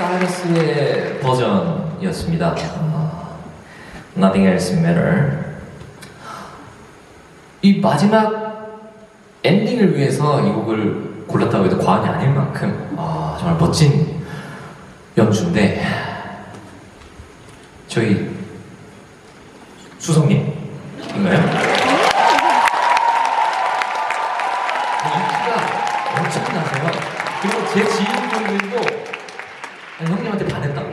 사이러스의 버전이었습니다. 어, Nothing Else Matter. 이 마지막 엔딩을 위해서 이 곡을 골랐다고 해도 과언이 아닐 만큼 아, 정말 멋진 연주인데 저희 수성님인가요? 인기가 엄청나세요. 그리고 제 지인분들도 형님한테 반했다고.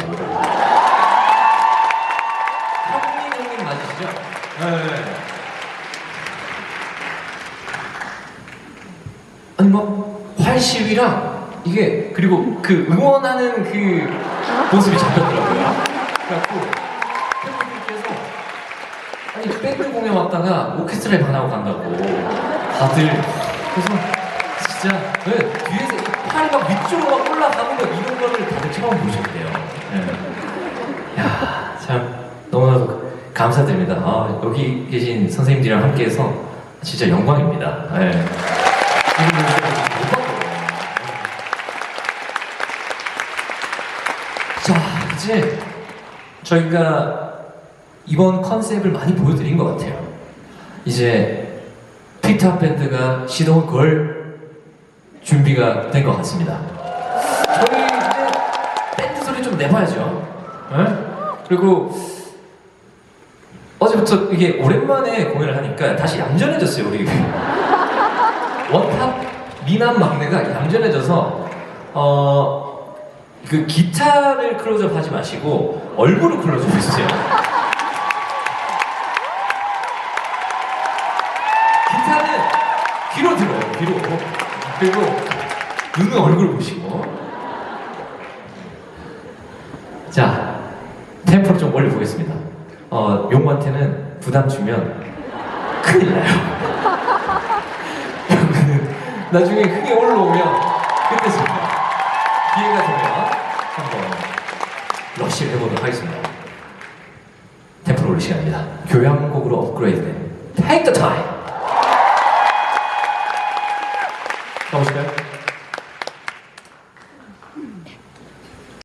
형님 형님 맞으시죠? 네. 아니 막 활시위랑 이게 그리고 그 응원하는 그 모습이 잡혔더라고요. 그래갖고 팬분들께서 아니 밴드 공연 왔다가 오케스트라에 반하고 간다고 다들 그래서 진짜 네, 뒤에서 이 팔이 막 위쪽으로 막 올라가는 거 이런 거를 다들 처음 보셨대요. 네. 야, 참 너무나도 감사드립니다. 아, 여기 계신 선생님들이랑 함께해서 진짜 영광입니다. 네. 자, 이제 저희가 이번 컨셉을 많이 보여드린 것 같아요. 이제 피터 밴드가 시동을 걸 준비가 된 것 같습니다. 저희 이제 밴드 소리 좀 내봐야죠. 네? 그리고 어제부터 이게 오랜만에 공연을 하니까 다시 얌전해졌어요 우리 원탑 미남 막내가 얌전해져서 어. 그 기타를 클로즈업 하지 마시고 얼굴을 클로즈업 해주세요. 기타는 귀로 들어요, 귀로. 그리고 눈은 얼굴 보시고. 자, 템포를 좀 올려보겠습니다. 어, 용한테는 부담 주면 큰일 나요. 나중에 흥이 올라오면 그때 제가 기회가 되면 한번 러시를 해보도록 하겠습니다. 템포를 올릴 시간입니다. 교향곡으로 업그레이드된 Take the Time Namaste.